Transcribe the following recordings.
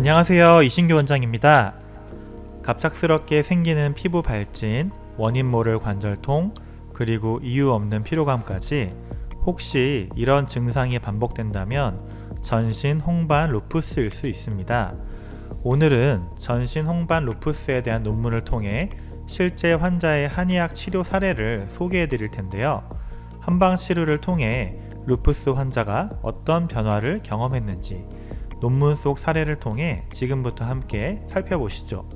안녕하세요. 이신규 원장입니다. 갑작스럽게 생기는 피부 발진, 원인 모를 관절통, 그리고 이유 없는 피로감까지 혹시 이런 증상이 반복된다면 전신 홍반 루푸스일 수 있습니다. 오늘은 전신 홍반 루푸스에 대한 논문을 통해 실제 환자의 한의학 치료 사례를 소개해 드릴 텐데요. 한방 치료를 통해 루푸스 환자가 어떤 변화를 경험했는지 논문 속 사례를 통해 지금부터 함께 살펴보시죠.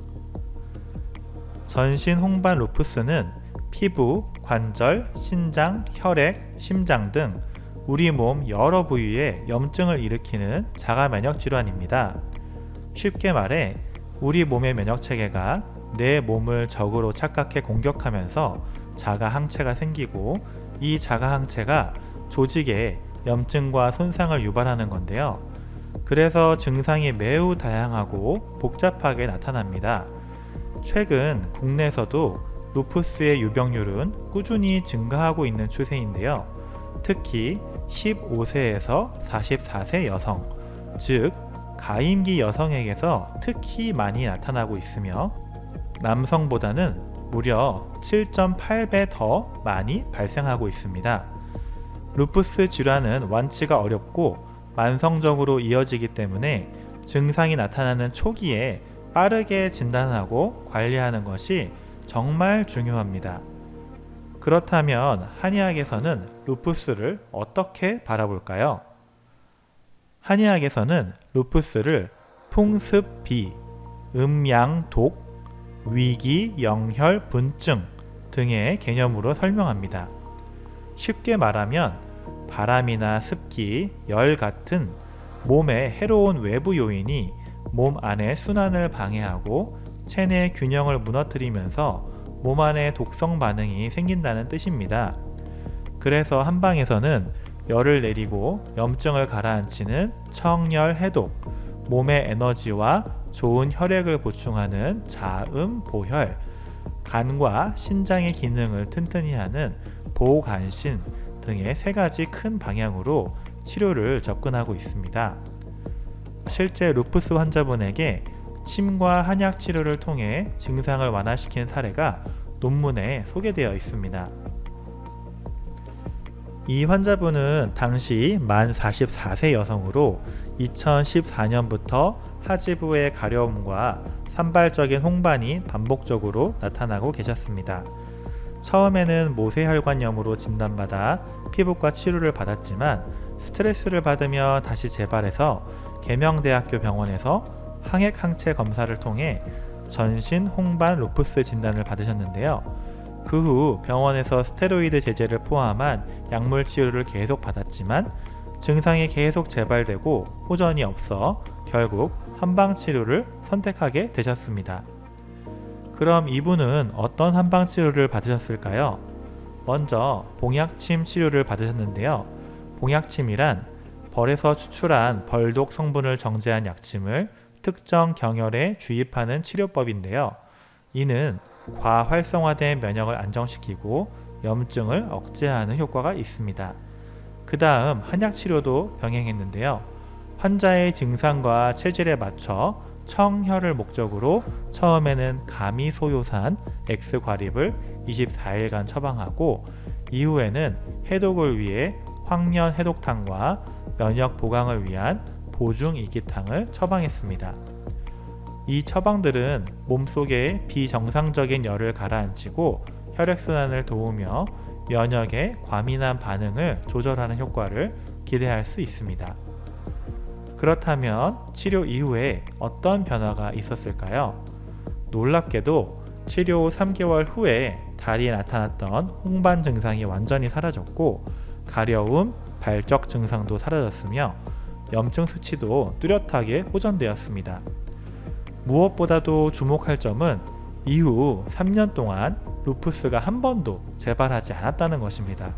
전신 홍반 루푸스는 피부, 관절, 신장, 혈액, 심장 등 우리 몸 여러 부위에 염증을 일으키는 자가 면역 질환입니다. 쉽게 말해 우리 몸의 면역 체계가 내 몸을 적으로 착각해 공격하면서 자가 항체가 생기고 이 자가 항체가 조직에 염증과 손상을 유발하는 건데요. 그래서 증상이 매우 다양하고 복잡하게 나타납니다. 최근 국내에서도 루푸스의 유병률은 꾸준히 증가하고 있는 추세인데요. 특히 15세에서 44세 여성, 즉 가임기 여성에게서 특히 많이 나타나고 있으며 남성보다는 무려 7.8배 더 많이 발생하고 있습니다. 루푸스 질환은 완치가 어렵고 만성적으로 이어지기 때문에 증상이 나타나는 초기에 빠르게 진단하고 관리하는 것이 정말 중요합니다. 그렇다면 한의학에서는 루푸스를 어떻게 바라볼까요? 한의학에서는 루푸스를 풍습비, 음양독, 위기, 영혈, 분증 등의 개념으로 설명합니다. 쉽게 말하면 바람이나 습기, 열 같은 몸에 해로운 외부 요인이 몸 안의 순환을 방해하고 체내 균형을 무너뜨리면서 몸 안에 독성 반응이 생긴다는 뜻입니다. 그래서 한방에서는 열을 내리고 염증을 가라앉히는 청열 해독, 몸의 에너지와 좋은 혈액을 보충하는 자음 보혈, 간과 신장의 기능을 튼튼히 하는 보간신 등의 세 가지 큰 방향으로 치료를 접근하고 있습니다. 실제 루푸스 환자분에게 침과 한약 치료를 통해 증상을 완화시킨 사례가 논문에 소개되어 있습니다. 이 환자분은 당시 만 44세 여성으로 2014년부터 하지부의 가려움과 산발적인 홍반이 반복적으로 나타나고 계셨습니다. 처음에는 모세혈관염으로 진단받아 피부과 치료를 받았지만 스트레스를 받으며 다시 재발해서 계명대학교 병원에서 항액 항체 검사를 통해 전신 홍반 루푸스 진단을 받으셨는데요. 그 후 병원에서 스테로이드 제제를 포함한 약물 치료를 계속 받았지만 증상이 계속 재발되고 호전이 없어 결국 한방 치료를 선택하게 되셨습니다. 그럼 이분은 어떤 한방 치료를 받으셨을까요? 먼저 봉약침 치료를 받으셨는데요. 봉약침이란 벌에서 추출한 벌독 성분을 정제한 약침을 특정 경혈에 주입하는 치료법인데요. 이는 과활성화된 면역을 안정시키고 염증을 억제하는 효과가 있습니다. 그 다음 한약 치료도 병행했는데요. 환자의 증상과 체질에 맞춰 청혈을 목적으로 처음에는 가미소요산 X과립을 24일간 처방하고 이후에는 해독을 위해 황련 해독탕과 면역 보강을 위한 보중 이기탕을 처방했습니다. 이 처방들은 몸속의 비정상적인 열을 가라앉히고 혈액순환을 도우며 면역의 과민한 반응을 조절하는 효과를 기대할 수 있습니다. 그렇다면 치료 이후에 어떤 변화가 있었을까요? 놀랍게도 치료 3개월 후에 다리에 나타났던 홍반 증상이 완전히 사라졌고 가려움, 발적 증상도 사라졌으며 염증 수치도 뚜렷하게 호전되었습니다. 무엇보다도 주목할 점은 이후 3년 동안 루푸스가 한 번도 재발하지 않았다는 것입니다.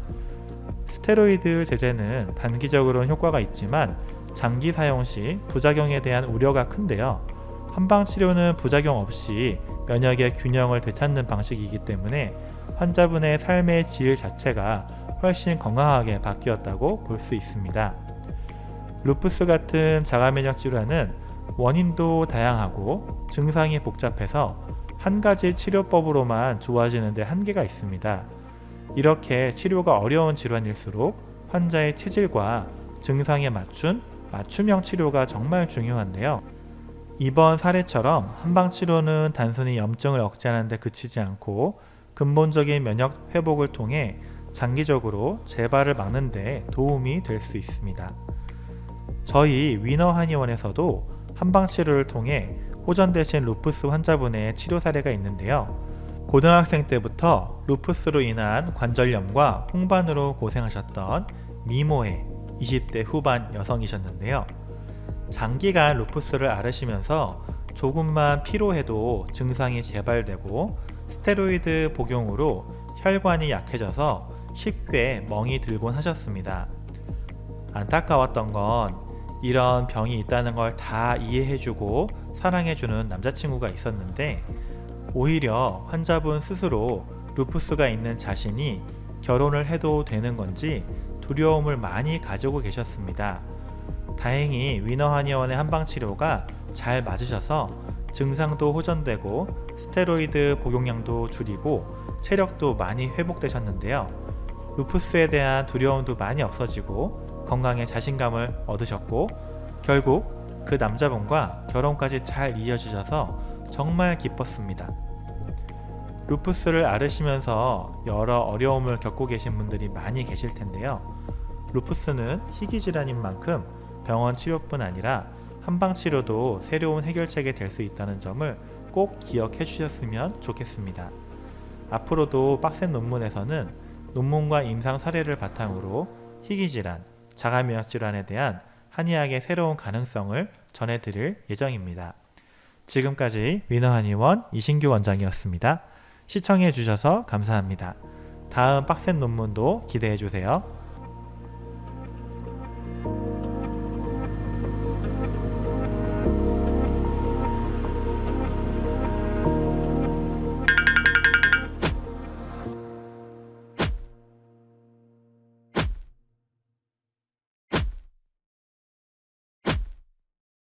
스테로이드 제제는 단기적으로는 효과가 있지만 장기 사용 시 부작용에 대한 우려가 큰데요. 한방 치료는 부작용 없이 면역의 균형을 되찾는 방식이기 때문에 환자분의 삶의 질 자체가 훨씬 건강하게 바뀌었다고 볼 수 있습니다. 루푸스 같은 자가 면역 질환은 원인도 다양하고 증상이 복잡해서 한 가지 치료법으로만 좋아지는데 한계가 있습니다. 이렇게 치료가 어려운 질환일수록 환자의 체질과 증상에 맞춘 맞춤형 치료가 정말 중요한데요. 이번 사례처럼 한방 치료는 단순히 염증을 억제하는 데 그치지 않고 근본적인 면역 회복을 통해 장기적으로 재발을 막는 데 도움이 될 수 있습니다. 저희 위너 한의원에서도 한방 치료를 통해 호전되신 루푸스 환자분의 치료 사례가 있는데요. 고등학생 때부터 루푸스로 인한 관절염과 홍반으로 고생하셨던 미모의 20대 후반 여성이셨는데요. 장기간 루푸스를 앓으시면서 조금만 피로해도 증상이 재발되고 스테로이드 복용으로 혈관이 약해져서 쉽게 멍이 들곤 하셨습니다. 안타까웠던 건 이런 병이 있다는 걸 다 이해해주고 사랑해주는 남자친구가 있었는데 오히려 환자분 스스로 루푸스가 있는 자신이 결혼을 해도 되는 건지 두려움을 많이 가지고 계셨습니다. 다행히 위너 한의원의 한방 치료가 잘 맞으셔서 증상도 호전되고 스테로이드 복용량도 줄이고 체력도 많이 회복되셨는데요. 루푸스에 대한 두려움도 많이 없어지고 건강에 자신감을 얻으셨고 결국 그 남자분과 결혼까지 잘 이어지셔서 정말 기뻤습니다. 루푸스를 앓으시면서 여러 어려움을 겪고 계신 분들이 많이 계실 텐데요. 루푸스는 희귀 질환인 만큼 병원 치료뿐 아니라 한방 치료도 새로운 해결책이 될 수 있다는 점을 꼭 기억해 주셨으면 좋겠습니다. 앞으로도 빡센 논문에서는 논문과 임상 사례를 바탕으로 희귀 질환, 자가 면역 질환에 대한 한의학의 새로운 가능성을 전해드릴 예정입니다. 지금까지 위너 한의원 이신규 원장이었습니다. 시청해 주셔서 감사합니다. 다음 빡센 논문도 기대해 주세요.